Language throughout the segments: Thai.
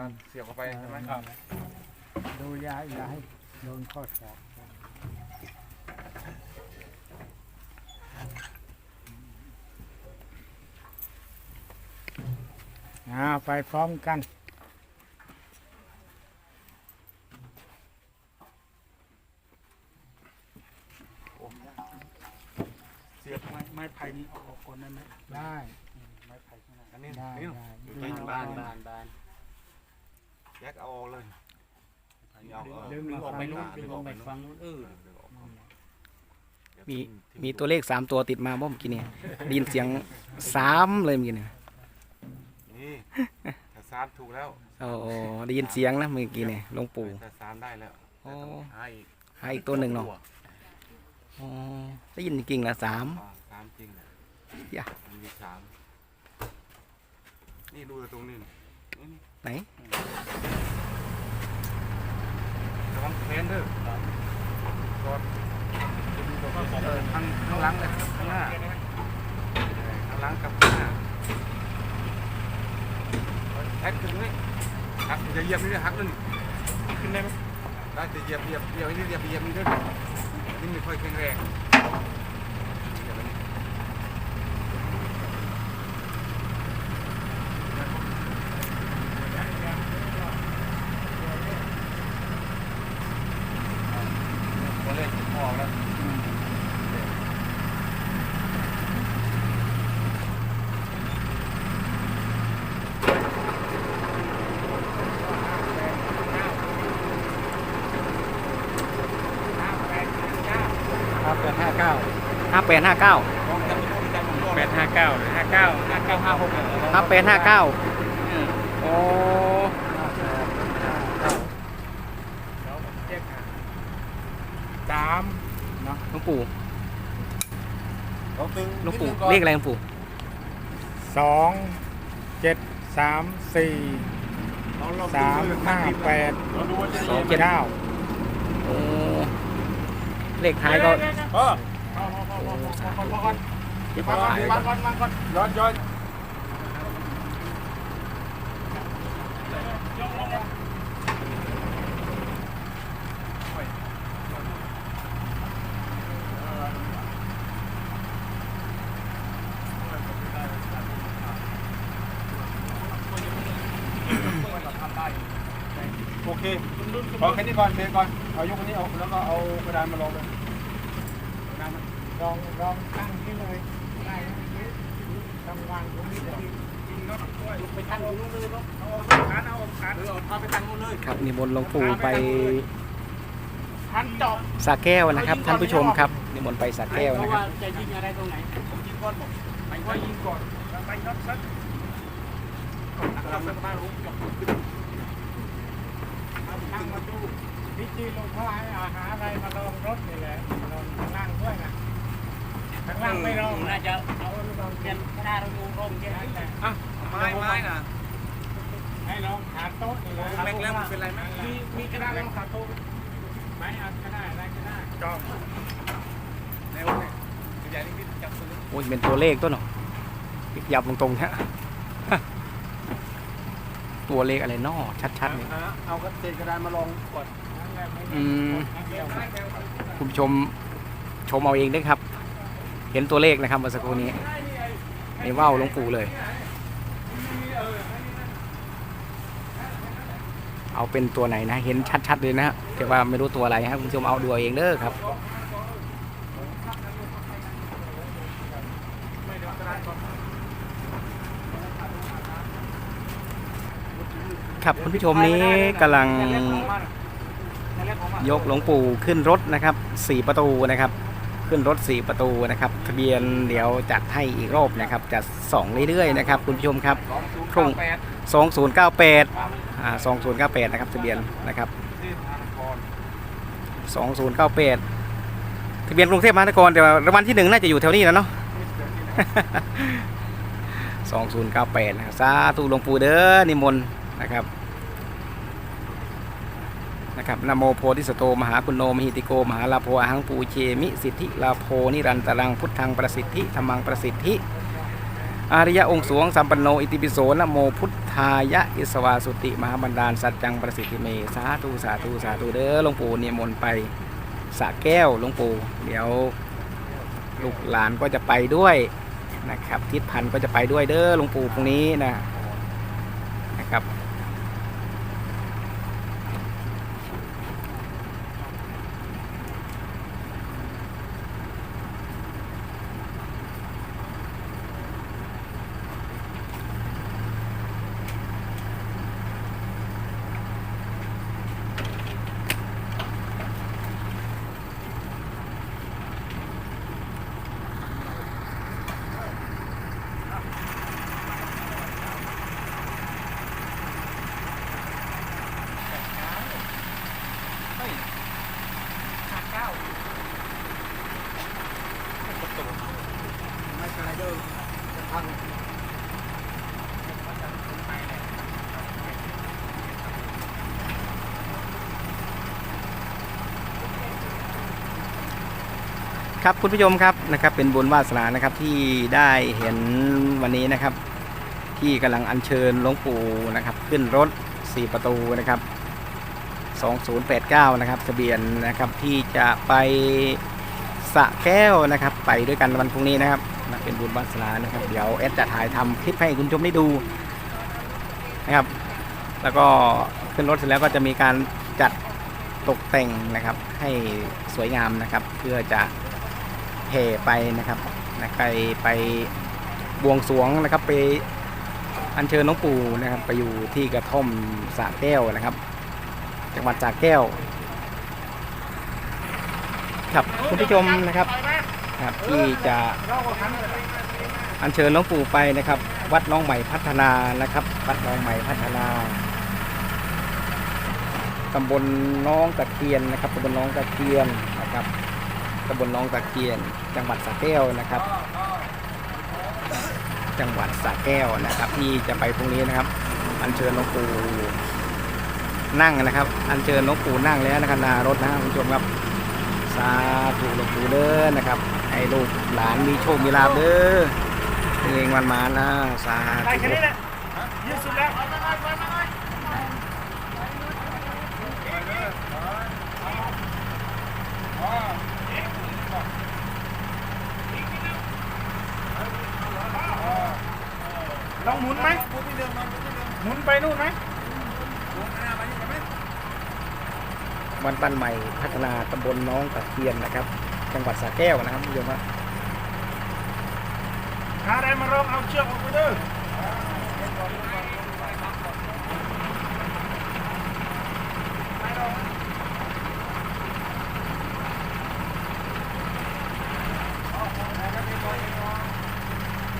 ลาเสียบเข้าไปใช่ไหมครับดูอยาอย่าให้โดนข้อศอกอ่าไปพร้อมกัน เสียบไม้ไม้ไผ่นี้เอาออกก่อนได้ไหมได้ ไม้ไผ่ข้างในอันนี้ได้นี่ได้บ้านบ้านบ้านบาน แยกเอาออกเลยดึงเอาเอาดึงออกไปนู้นดึงออกไปฟังนู้นเออมีมีตัวเลขสามตัวติดมาบ่เมื่อกี้เนี่ยได้ยินเสียงสามเลยเมื่อกี้เนี่ยนี่แต่สามถูกแล้วโอ้โอ้ได้ยินเสียงนะเมื่อกี้เนี่ยหลวงปู่แต่สามได้แล้วโอ้ แต่ต้องหาอีกหาอีกตัวหนึ่งเนาะอ๋อได้ยินจริงๆนะสาม อ่าสามจริงอย่า มันมีสามนี่ดูแต่ตรงนี้นี่นี่ ไหนระวังเพนเด้อก่อนเออข้างข้างหลังเลยข้างหน้าเออข้างหลังกับข้างหน้าแอคขึ้นเลยหักจะเหยียบนี่เลยหักเลยนี่ขึ้นได้ไหมได้จะเหยียบเหยียบเหยียบนี่เหยียบเหยียบนี่ด้วยนี่ไม่ค่อยแข็งแรงเหยียบอันนี้ตัวเลขผมออกแล้ว ครับแปดห้าเก้า ห้า แปดห้าเก้าแปดห้าเก้าห้าเก้าห้าเก้าห้าหกห้าแปดห้าเก้าโอ้สามเนาะหลวงปู่ลองตึงหลวงปู่เลขอะไรหลวงปู่สองเจ็ดสามสี่สามห้าแปดสองเจ็ดเก้าโอ้เลขท้ายก็ เออเลขท้ายก็ย้อนย้อนโอเคพอแค่นี้ก่อนเบรกก่อน เอายกอันนี้ออกแล้วก็เอากระดานมาลงเลย ลองลองตั้งที่เลยได้ไหมทำงานผมนี่จะไปทางนู้นเลยเนาะเอาขานเอาขานเออเอาพาไปทางนู้นเลยครับนิมนต์หลวงปู่ไปทันจบสระแก้วนะครับ ท่านผู้ชมครับนิมนต์ไปสระแก้วนะครัว่าบจะยิงอะไรตรงไหนผมยิงก้อนบอกไปว่ายิงก่อนแล้วไปน็อตซัดเราสักบ้านรู้จบตั้งมาดูพิจีหลวงพ่อให้อาหารอะไรมาลองรถนี่แหละลองนั่งด้วยนะ ข้างล่างไม่ลองน่านะจะเอาเงินหน้าเราดูร่มแค่นั้นแหละอะไม้ไม้น่ะให้ลองขาโต๊ะนี่เลยเล็กแล้วมันเป็นไรไหมมีมีกระดาษรองขาโต๊ะไม้อัดก็ได้อะไรก็ได้จอบในรถเนี่ยใหญ่นิดๆจับตัวนี้โอ้ยเป็นตัวเลขตัวเนาะยับตรงๆฮะตัวเลขอะไรนอชัดๆเลยเอากระเศษกระดานมาลองกดอืมคุณผู้ชมชมเอาเองด้วยครับ เห็นตัวเลขนะครับเมื่อสักครู่นี้ในว่าวหลวงปู่เลย เอาเป็นตัวไหนนะ เห็นชัดๆเลยนะแต่ว่าไม่รู้ตัวอะไรฮะคุณผู้ชมเอาดูเอาเองเด้อครับครับคุณผู้ชมนี้กำลังยกหลวงปู่ขึ้นรถนะครับสี่ประตูนะครับ ขึ้นรถสี่ประตูนะครับทะเบียนเดี๋ยวจัดให้อีกรอบนะครับจะส่องเรื่อยๆนะครับคุณผู้ชมครับสองศูนย์เก้าแปด2098อ่า2098นะครับทะเบียนนะครับที่ธนาคาร2098ทะเบียนกรุงเทพมหานครแต่ว่ารางวัลที่หนึ่งน่าจะอยู่แถวนี้แล้วเนาะ2098นะครับสาธุหลวงปู่เด้อนิมนต์นะครับ นะครับนะโมโพธิสตโตมหาคุณโนมหิติโกมหาลาโพอหังปูเชมิสิทธิลาโพนิรันตรังพุทธังประสิทธิธรรมังประสิทธิอาริยะองค์สวงสัมปันโนอิติปิโสนะโมพุททายะอิสวาสุติมหาบันดาลสัจจังประสิทธิเมสาธุสาธุสาธุเด้อหลวงปู่เนิมนไปสะแก้วหลวงปู่เดี๋ยวลูกหลานก็จะไปด้วยนะครับทิศพันธ์ก็จะไปด้วยเด้อหลวงปู่พรุ่งนี้นะนะครับ ไม่ไกลเด้อจะพัง ครับคุณผู้ชมครับนะครับเป็นบุญวาสนานะครับที่ได้เห็นวันนี้นะครับ ที่กำลังอัญเชิญหลวงปู่นะครับ ขึ้นรถ 4 ประตูนะครับ 2089 นะครับทะเบียนนะครับที่จะไปสะแก้วนะครับ ไปด้วยกันวันพรุ่งนี้นะครับนะเป็นบุญวาสนานะครับ เดี๋ยวแอดจะถ่ายทำคลิปให้คุณผู้ชมได้ดูนะครับ แล้วก็ขึ้นรถเสร็จแล้วก็จะมีการจัดตกแต่งนะครับให้สวยงามนะครับ เพื่อจะ แห่ไปนะครับนะไปไปบวงสรวงนะครับไปอัญเชิญหลวงปู่นะครับไปอยู่ที่กระท่อมสระแก้วนะครับ จังหวัดสระแก้ว ครับคุณผู้ชมนะครับครับที่จะอัญเชิญหลวงปู่ไปนะครับ วัดน้องใหม่พัฒนานะครับ วัดน้องใหม่พัฒนาตำบลน้องตะเคียนนะครับตำบลน้องตะเคียนนะครับ ตำบลหน้องตะเคียน จังหวัดสระแก้วนะครับ จังหวัดสระแก้วนะครับ ที่จะไปพรุ่งนี้นะครับ อัญเชิญหลวงปู่นั่งนะครับ อัญเชิญหลวงปู่นั่งแล้วนะครับนารถนะคุณผู้ชมครับสาธุหลวงปู่เด้อนะครับให้ลูกหลานมีโชคมีลาภเด้อเองวันมานะสาธุแค่นี้แหละยืดสุดแล้ว ลองหมุนไหมหมุนไปนู่นไหมวันปั้นใหม่พัฒนาตำบลน้องตะเคียนนะครับ จังหวัดสระแก้วนะครับคุณผู้ชมครับหาอะไรมารองเอาเชือกออกไปเด้อ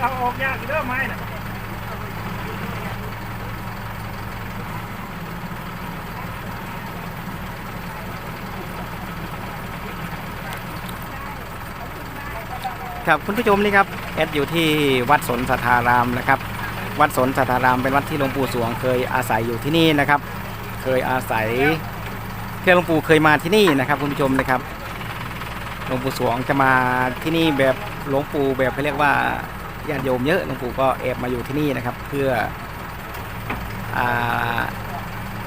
เอาออกยากอีกเด้อไม้น่ะ ครับคุณผู้ชมนี่ครับแอดอยู่ที่วัดสนสัทธารามนะครับ วัดสนสัทธารามเป็นวัดที่หลวงปู่สวงเคยอาศัยอยู่ที่นี่นะครับ เคยอาศัยเคยหลวงปู่เคยมาที่นี่นะครับ คุณผู้ชมนะครับหลวงปู่สวงจะมาที่นี่แบบหลวงปู่แบบเขาเรียกว่าญาติโยมเยอะหลวงปู่ก็แอบมาอยู่ที่นี่นะครับ เพื่อ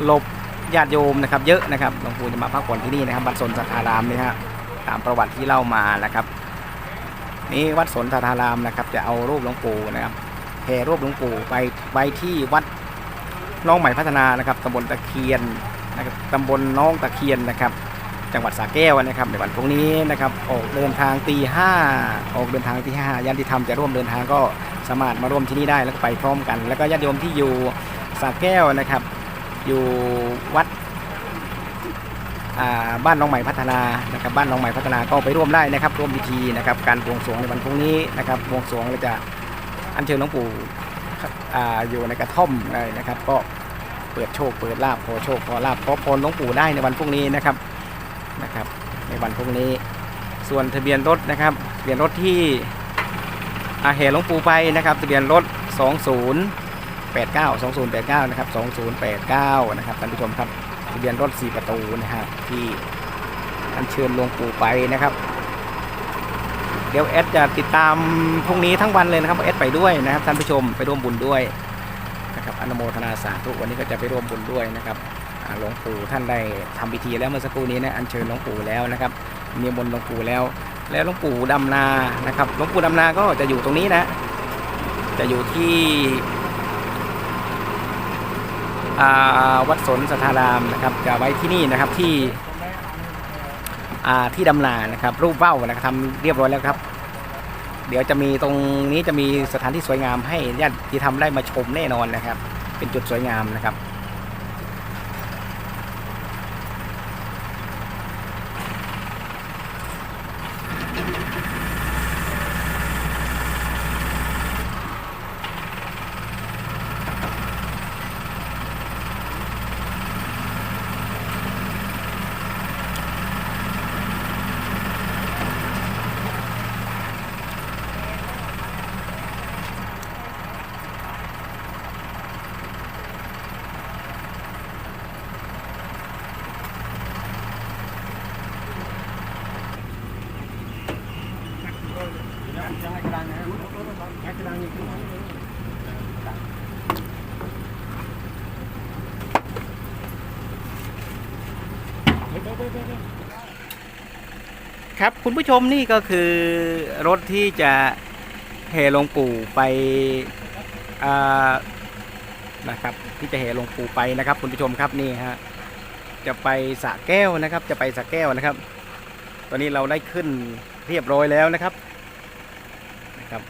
หลบญาติโยมนะครับ เยอะนะครับหลวงปู่จะมาพักผ่อนที่นี่นะครับวัดสนสัทธารามนี่ฮะตามประวัติที่เล่ามานะครับ นี่วัดสนทธารามนะครับ จะเอารูปหลวงปู่นะครับแห่รูปหลวงปู่ไปไว้ที่วัดน้องใหม่พัฒนานะครับตำบลตะเคียนนะครับตำบลน้องตะเคียนนะครับ จังหวัดสระแก้วนะครับในวันพรุ่งนี้นะครับออกเดินทางตีห้าออกเดินทางตีห้าญาติธรรมจะร่วมเดินทางก็สามารถมาร่วมที่นี่ได้แล้วก็ไปพร้อมกัน แล้วก็ญาติโยมที่อยู่สระแก้วนะครับ อยู่วัด บ้านน้องใหม่พัฒนานะครับบ้านน้องใหม่พัฒนาก็ไปร่วมได้นะครับ ร่วมพิธีนะครับการบวงสรวงในวันพรุ่งนี้นะครับบวงสรวงเราจะอัญเชิญหลวงปู่อยู่ในกระท่อมได้นะครับ ก็เปิดโชคเปิดลาภขอโชคขอลาภขอพรหลวงปู่ได้ในวันพรุ่งนี้นะครับนะครับ ในวันพรุ่งนี้ ส่วนทะเบียนรถนะครับทะเบียนรถที่อาแห่หลวงปู่ไปนะครับทะเบียนรถ 2089 2089 นะครับ 2089 นะครับท่านผู้ชมครับ ทะเบียนรถ4ประตูนะครับ ที่อัญเชิญหลวงปู่ไปนะครับ เดี๋ยวแอดจะติดตามพรุ่งนี้ทั้งวันเลยนะครับแอดไปด้วยนะครับท่านผู้ชมไปร่วมบุญด้วยนะครับอนุโมทนาสาธุวันนี้ก็จะไปร่วมบุญด้วยนะครับหลวงปู่ท่านได้ทำพิธีแล้วเมื่อสักครู่นี้นะอัญเชิญหลวงปู่แล้วนะครับมีมนหลวงปู่แล้ว แล้วหลวงปู่ดำนานะครับหลวงปู่ดำนาก็จะอยู่ตรงนี้นะ จะอยู่ที่ วัดสนสัทธารามนะครับจะไว้ที่นี่นะครับที่ที่ดำนานะครับ รูปเบ้านะครับทำเรียบร้อยแล้วครับ เดี๋ยวจะมีตรงนี้จะมีสถานที่สวยงามให้ญาติที่ทำได้มาชมแน่นอนนะครับ เป็นจุดสวยงามนะครับ จะให้กระดานนะให้กระดานนี่ขึ้นมา ครับ คุณผู้ชมนี่ก็คือรถที่จะแห่หลงปู่ไปนะครับ ที่จะแห่หลงปู่ไปนะครับ คุณผู้ชมครับนี่ฮะจะไปสระแก้วนะครับ จะไปสระแก้วนะครับ ตอนนี้เราได้ขึ้นเรียบร้อยแล้วนะครับนะครับ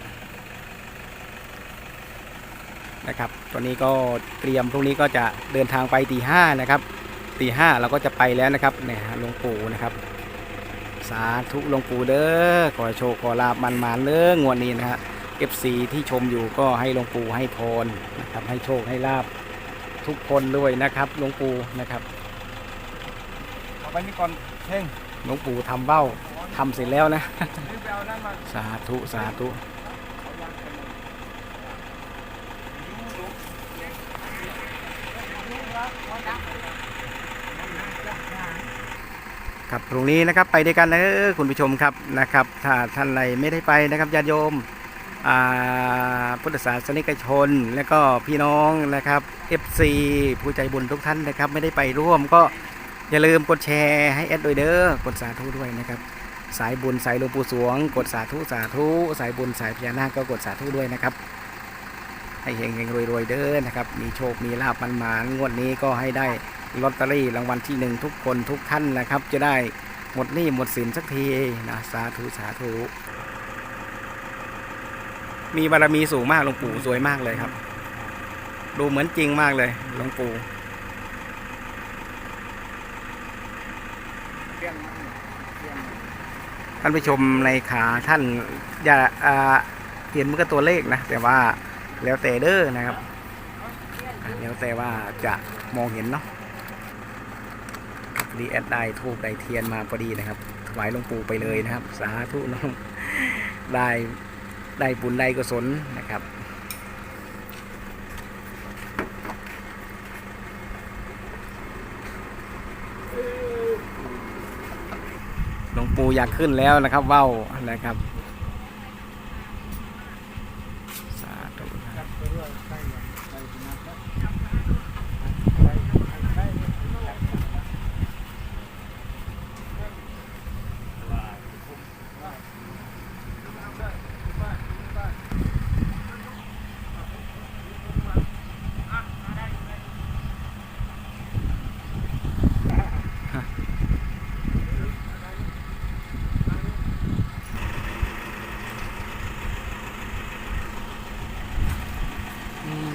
นะครับ ตอนนี้ก็เตรียมพรุ่งนี้ก็จะเดินทางไปตีห้านะครับตีห้าเราก็จะไปแล้วนะครับเนี่ยฮะหลวงปู่นะครับ สาธุหลวงปู่เด้อขอให้โชคขอลาบมันมาเรื่องงวดนี้นะฮะ FC ที่ชมอยู่ก็ให้หลวงปู่ให้พรนะครับให้โชคให้ลาบทุกคนด้วยนะครับหลวงปู่นะครับเอาไปนี่ก่อนเพ่งหลวงปู่ทำเบ้าทำเสร็จแล้วนะ รีบไปเอานั่นมา สาธุ สาธุ ครับพรุ่งนี้นะครับไปด้วยกันนะคุณผู้ชมครับนะครับถ้าท่านใดไม่ได้ไปนะครับญาติโยมอ่าพุทธศาสนิกชน และก็พี่น้องนะครับ FC ผู้ใจบุญทุกท่านนะครับ ไม่ได้ไปร่วมก็อย่าลืมกดแชร์ให้แอดด้วยเด้อกดสาธุด้วยนะครับ สายบุญสายหลวงปู่สวง กดสาธุสาธุ สายบุญสายพญานาคก็กดสาธุด้วยนะครับ ให้เฮงเฮงรวยรวยๆเด้อนะครับ มีโชค มีลาบมันมานงวดนี้ก็ให้ได้ลอตเตอรี่รางวัลที่หนึ่งทุกคนทุกท่านนะครับ จะได้หมดหนี้หมดสินสักทีนะสาธุสาธุมีบารมีสูงมากหลวงปู่สวยมากเลยครับ ดูเหมือนจริงมากเลยหลวงปู่ท่านผู้ชมในขาท่านอย่าอ่าเห็นมันก็ตัวเลขนะ แต่ว่า แล้วแต่เด้อนะครับแล้วแต่ว่าจะมองเห็นเนาะดีแอดได้ทูบได้เทียนมาพอดีนะครับถวายหลวงปู่ไปเลยนะครับ สาธุน้องได้ได้บุญได้กุศลนะครับหลวงปู่อยากขึ้นแล้วนะครับเว้าวนะครับ สาธุ จับไปด้วยใช่เลยใช่ที่นัดแล้วใช่ใช่ อืม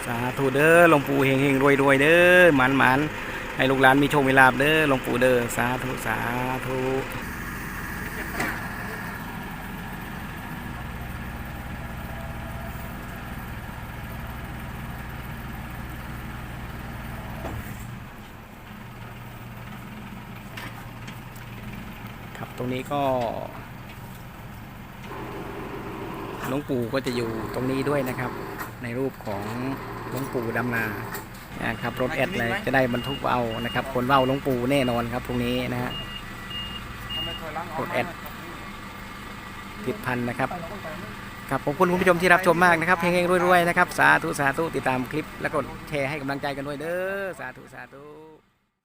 สาธุเด้อหลวงปู่เฮงเฮงรวยรวยเด้อหมันหมันให้ลูกหลานมีโชคมีลาบเด้อหลวงปู่เด้อสาธุสาธุครับตรงนี้ก็หลวงปู่ก็จะอยู่ตรงนี้ด้วยนะครับ ในรูปของ หลวงปู่ดำนานะครับรถแอดเลยจะได้บรรทุกเอานะครับ คนเว้าหลวงปู่แน่นอนครับพรุ่งนี้นะฮะทำไมถอยหลังออกกดแอดมาผิดพันนะครับครับขอบคุณคุณผู้ชมที่รับชมมากนะครับเพลงๆรวยๆนะครับ สาธุสาธุติดตามคลิป แล้วก็แชร์ให้กำลังใจกันด้วยเด้อสาธุสาธุ